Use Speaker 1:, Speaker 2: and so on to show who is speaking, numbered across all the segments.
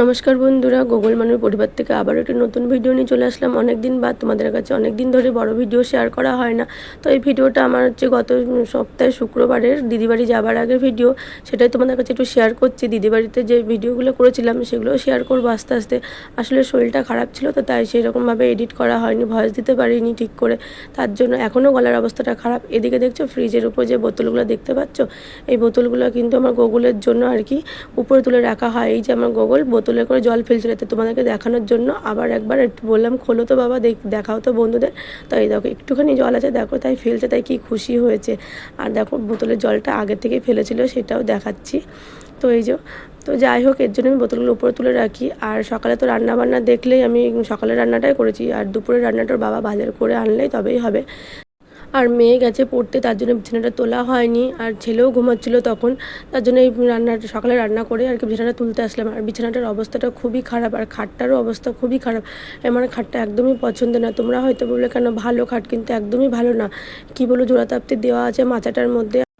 Speaker 1: নমস্কার বন্ধুরা, গুগল মানুর পরিবার থেকে আবার একটি নতুন ভিডিও নিয়ে চলে আসলাম। অনেক দিন বাদ তোমাদের কাছে অনেক দিন ধরে বড় ভিডিও শেয়ার করা হয় না। তো এই ভিডিওটা আমার হচ্ছে গত সপ্তাহে শুক্রবারের দিদিবাড়ি যাবার আগের ভিডিও সেটাই তোমাদের কাছে একটু শেয়ার করছি। দিদিবাড়িতে যে ভিডিওগুলো করেছিলাম সেগুলো শেয়ার করব আস্তে আস্তে। আসলে শরীরটা খারাপ ছিল তো, তাই সেরকমভাবে এডিট করা হয়নি ভয়েস দিতে পারিনি ঠিক করে। তার জন্য এখনও গলার অবস্থাটা খারাপ। এদিকে দেখছ ফ্রিজের উপর যে বোতলগুলো দেখতে পাচ্ছ? এই বোতলগুলো কিন্তু আমার গোগলের জন্য আর কি উপরে তুলে রাখা হয়। এই যে আমার গোগল বোতলে করে জল ফেলছিল, এতে তোমাদেরকে দেখানোর জন্য আবার একবার একটু বললাম, খোলো তো বাবা, দেখ, দেখাও তো বন্ধুদের। তাই দেখো, একটুখানি জল আছে, দেখো, তাই ফেলছে, তাই কি খুশি হয়েছে। আর দেখো, বোতলের জলটা আগে থেকেই ফেলেছিল, সেটাও দেখাচ্ছি। তো এই যে, তো যাই হোক, এর জন্য আমি বোতলগুলো উপরে তুলে রাখি। আর সকালে তো রান্না বান্না দেখলেই আমি সকালের রান্নাটাই করেছি। আর দুপুরের রান্নাটার বাবা বাজার করে আনলেই তবেই হবে। আর মেয়ে গেছে পড়তে, তার জন্য বিছানাটা তোলা হয়নি। আর ছেলেও ঘুমাচ্ছিল তখন, তার জন্য এই রান্নাটা সকালে রান্না করে আর কি বিছানাটা তুলতে আসলাম। আর বিছানাটার অবস্থাটা খুবই খারাপ, আর খাটটারও অবস্থা খুবই খারাপ। আমার খাটটা একদমই পছন্দ না। তোমরা হয়তো বললে, কেন ভালো খাট? কিন্তু একদমই ভালো না। কি বলো জোড়াতাপ্তি দেওয়া আছে মাথাটার মধ্যে।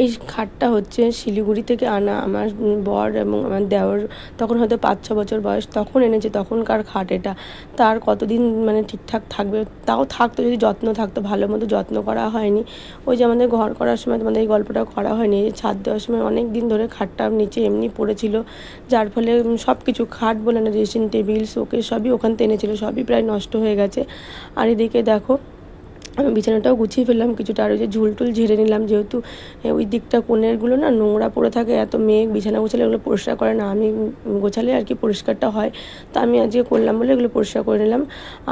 Speaker 1: এই খাটটা হচ্ছে শিলিগুড়ি থেকে আনা আমার বর এবং আমার দেওর। তখন হয়তো পাঁচ, ছ বছর বয়স তখন এনেছে, তখনকার খাট এটা। তার কতদিন মানে ঠিকঠাক থাকবে? তাও থাকতো, যদি যত্ন থাকতো, ভালো মতো যত্ন করা হয়নি। ওই যে আমাদের ঘর করার সময় তোমাদের এই গল্পটা করা হয়নি, এই ছাদ দেওয়ার সময় অনেক দিন ধরে খাটটা নিচে এমনি পড়েছিল। যার ফলে সব কিছু খাট বলে না ড্রেসিং টেবিল শোকেস সবই ওখান থেকে এনেছিল, সবই প্রায় নষ্ট হয়ে গেছে। আর এদিকে দেখো আমি বিছানাটাও গুছিয়ে ফেললাম, কিছুটা আর ওই যে ঝুলটুল ঝেড়ে নিলাম যেহেতু ওই দিকটা কোণেরগুলো না নোংরা পড়ে থাকে, এত মেয়ে বিছানা গোছালে এগুলো পরিষ্কার করে না, আমি গোছালে আর কি পরিষ্কারটা হয়। তা আমি আজকে করলাম বলে এগুলো পরিষ্কার করে নিলাম।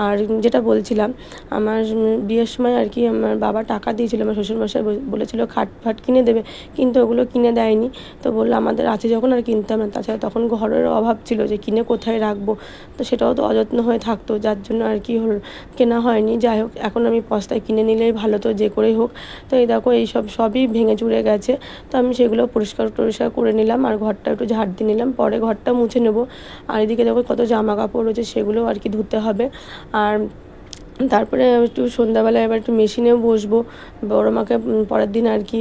Speaker 1: আর যেটা বলছিলাম, আমার বিয়ের সময় আর কি আমার বাবা টাকা দিয়েছিল, আমার শ্বশুরমশাই বলেছিল খাট ফাট কিনে দেবে, কিন্তু ওগুলো কিনে দেয়নি। তো বলল আমাদের আছে যখন আর কিনতাম না, তাছাড়া তখন ঘরের অভাব ছিল যে কিনে কোথায় রাখব? তো সেটাও তো অযত্ন হয়ে থাকতো, যার জন্য আর কি হল, কেনা হয়নি। যাই হোক, এখন আমি পস্তায় কিনে নিলেই ভালো তো যে করেই হোক। তো এই দেখো এইসব সবই ভেঙে চুড়ে গেছে। তো আমি সেগুলো পরিষ্কার টরিষ্কার করে নিলাম আর ঘরটা একটু ঝাড় দিয়ে নিলাম। পরে ঘরটা মুছে নেব। আর এদিকে দেখো কত জামা কাপড় রয়েছে সেগুলো আর কি ধুতে হবে। আর তারপরে একটু সন্ধ্যাবেলায় এবার একটু মেশিনেও বসবো। বড় মাকে পরের দিন আর কি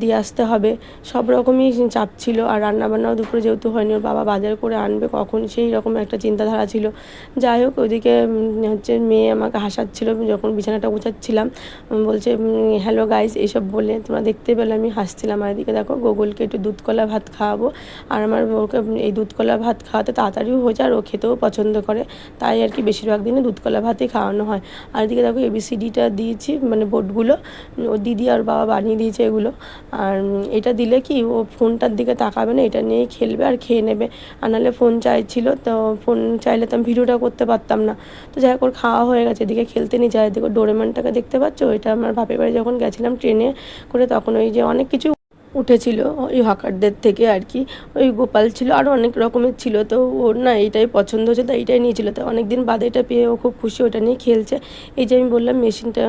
Speaker 1: দিয়ে আসতে হবে। সব রকমই চাপ ছিল আর রান্নাবান্নাও দুপুরে যেহেতু হয়নি, ওর বাবা বাজার করে আনবে কখন, সেই রকম একটা চিন্তাধারা ছিল। যাই হোক, ওইদিকে হচ্ছে মেয়ে আমাকে হাসাচ্ছিল যখন বিছানাটা গুছাচ্ছিলাম বলছে হ্যালো গাইজ এইসব বলে তোমরা দেখতে পেলে, আমি হাসছিলাম। আর এদিকে দেখো, গোগলকে একটু দুধকলা ভাত খাওয়াবো। আর আমার ওকে এই দুধ কলা ভাত খাওয়াতে তাড়াতাড়িও হয়ে যায় আর ও খেতেও পছন্দ করে। তাই আর কি বেশিরভাগ দিনে দুধকলা ভাতই খাওয়ানো হয়। আর এদিকে দেখো এবিসিডিটা দিয়েছি মানে বোর্ডগুলো ও দিদি আর বাবা বানিয়ে দিয়েছে এগুলো। আর এটা দিলে কি, ও ফোনটার দিকে তাকাবে না, এটা নিয়েই খেলবে আর খেয়ে নেবে। আর নাহলে ফোন চাইছিল, তো ফোন চাইলে তো আমি ভিডিওটা করতে পারতাম না। তো যাই হোক, ওর খাওয়া হয়ে গেছে, এদিকে খেলতে নিয়ে যায়। এদিকে ডোরেমনটাকে দেখতে পাচ্ছ? এটা আমার বাপের বাড়ি যখন গেছিলাম ট্রেনে করে, তখন ওই যে অনেক কিছু উঠেছিল ওই হকারদের থেকে আর কি। ওই গোপাল ছিল আরও অনেক রকমের ছিল। তো ওর না এইটাই পছন্দ হয়েছে, তো এইটাই নিয়েছিল। তো অনেক দিন বাদে এটা পেয়ে ও খুব খুশি, ওটা নিয়ে খেলছে। এই যে আমি বললাম মেশিনটা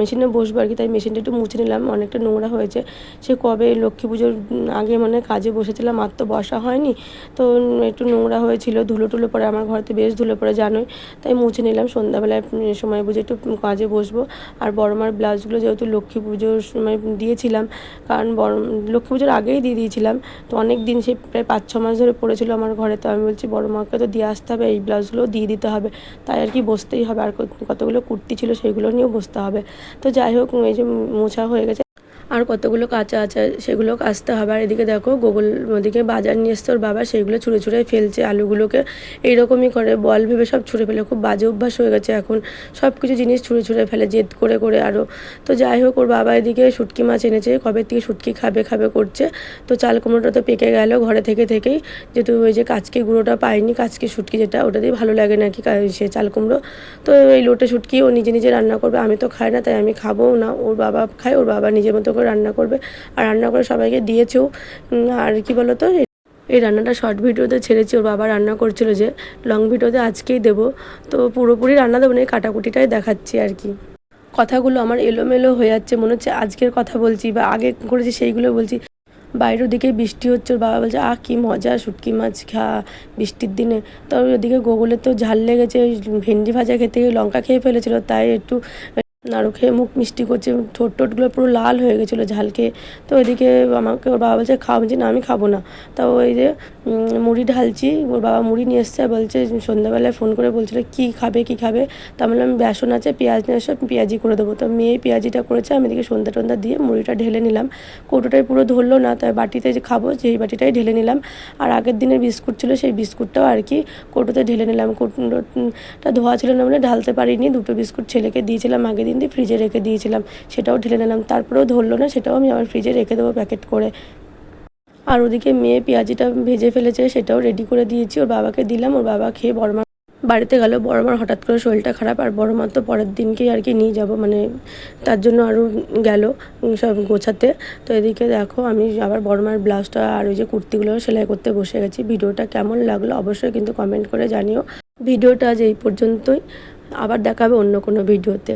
Speaker 1: মেশিনে বসবো আর কি, তাই মেশিনটা একটু মুছে নিলাম, অনেকটা নোংরা হয়েছে। সে কবে লক্ষ্মী পুজোর আগে মানে কাজে বসেছিলাম, আর তো বসা হয়নি। তো একটু নোংরা হয়েছিল, ধুলো টুলো পরে আমার ঘরেতে বেশ ধুলো পরে জানোই। তাই মুছে নিলাম, সন্ধ্যাবেলায় সময় বুঝে একটু কাজে বসবো। আর বড় মার ব্লাউজগুলো যেহেতু লক্ষ্মী পুজোর সময় দিয়েছিলাম, কারণ বড় লক্ষ্মী পুজোর আগেই দিয়ে দিয়েছিলাম। তো অনেক দিন সে প্রায় পাঁচ, ছ মাস ধরে পড়েছিল আমার ঘরে। তো আমি বলছি, বড় মাকে তো দিয়ে আসতে হবে, এই ব্লাউজগুলোও দিয়ে দিতে হবে। তাই আর কি বসতেই হবে। আর কতগুলো কুর্তি ছিল সেগুলো নিয়েও বসতে হবে। তো যাই হোক, এই যে মোছা হয়ে গেছে। আর কতগুলো কাঁচা আছে সেগুলো কাচতে হবে। আর এদিকে দেখো গোগল ওদিকে বাজার নিয়ে এসছে ওর বাবা, সেইগুলো ছুঁড়ে ছুঁড়ে ফেলছে, আলুগুলোকে এইরকমই করে, বল ভেবে সব ছুঁড়ে ফেলে, খুব বাজে অভ্যাস হয়ে গেছে এখন। সব কিছু জিনিস ছুঁড়ে ছুঁড়ে ফেলে, জেদ করে করে আরও তো যাই হোক, ওর বাবা এদিকে শুটকি মাছ এনেছে, কবে থেকে শুটকি খাবে খাবে করছে। তো চাল কুমড়োটা তো পেকে গেল ঘরে থেকে থেকেই। যেহেতু ওই যে কাচকি গুঁড়োটা পাইনি কাচকি শুটকি যেটা, ওটা দিয়ে ভালো লাগে না কি সে চাল কুমড়ো? তো এই লোটে শুটকি ও নিজে নিজে রান্না করবে, আমি তো খাই না, তাই আমি খাব না। ওর বাবা খায়, ওর বাবা নিজের মতো করে রান্না করবে। আর রান্না করে সবাইকে দিয়েছেও আর কি বলো তো এই রান্নাটা শর্ট ভিডিওতে ছেড়েছি। ওর বাবা রান্না করছিল যে লং ভিডিওতে আজকেই দেবো। তো পুরোপুরি রান্না দেবো না, এই কাটাকুটিটাই দেখাচ্ছি আর কি। কথাগুলো আমার এলোমেলো হয়ে যাচ্ছে, মনে হচ্ছে আজকের কথা বলছি বা আগে করেছি সেইগুলো বলছি। বাইরের দিকে বৃষ্টি হচ্ছে, ওর বাবা বলছে, আহ, কী মজা, শুটকি মাছ খা বৃষ্টির দিনে। তো ওদিকে গোগলের তো ঝাল লেগেছে ভেন্ডি ভাজা খেতে গিয়ে লঙ্কা খেয়ে ফেলেছিল, তাই একটু নাড়ু খেয়ে মুখ মিষ্টি করছে, ঠোঁট টোটগুলো পুরো লাল হয়ে গেছিল ঝাল খেয়ে তো ওইদিকে আমাকে ওর বাবা বলছে, খাও। বলছি, না, আমি খাব না। তা ওই যে মুড়ি ঢালছি, ওর বাবা মুড়ি নিয়ে এসছে, বলছে, সন্ধ্যাবেলায় ফোন করে বলছিল, কী খাবে কী খাবে? তা আমি বললাম, বেসন আছে, পেঁয়াজ নিয়ে এসে পেঁয়াজি করে দেবো। তো মেয়ে পেঁয়াজিটা করেছে, আমি এদিকে সন্ধ্যা টন্ধা দিয়ে মুড়িটা ঢেলে নিলাম। কৌটোটাই পুরো ধরলো না, তাই বাটিতে যে খাব, সেই বাটিটাই ঢেলে নিলাম। আর আগের দিনের বিস্কুট ছিল, সেই বিস্কুটটাও আর কি কৌটোতে ঢেলে নিলাম। কৌটোটা ধোয়া ছিল না বলে ঢালতে পারিনি, দুটো বিস্কুট ছেলেকে দিয়েছিলাম আগের দিন দিয়ে ফ্রিজে রেখে দিয়েছিলাম, সেটাও ঢেলে নিলাম, তারপরেও ধরলো না, সেটাও আমি আবার ফ্রিজে রেখে দেবো প্যাকেট করে। আর ওদিকে মেয়ে পেঁয়াজিটা ভেজে ফেলেছে, সেটাও রেডি করে দিয়েছি, ওর বাবাকে দিলাম, ওর বাবা খেয়ে বড় মা বাড়িতে গেল, বড় মার হঠাৎ করে শরীরটা খারাপ, আর বড় মার তো পরের দিনকেই আর কি নিয়ে যাব মানে তার জন্য আরও গেল সব গোছাতে। তো এদিকে দেখো, আমি আবার বড় মার ব্লাউজটা আর ওই যে কুর্তিগুলো সেলাই করতে বসে গেছি। ভিডিওটা কেমন লাগল অবশ্যই কিন্তু কমেন্ট করে জানিও। ভিডিওটা আজ এই পর্যন্তই, আবার দেখাবে অন্য কোনো ভিডিওতে।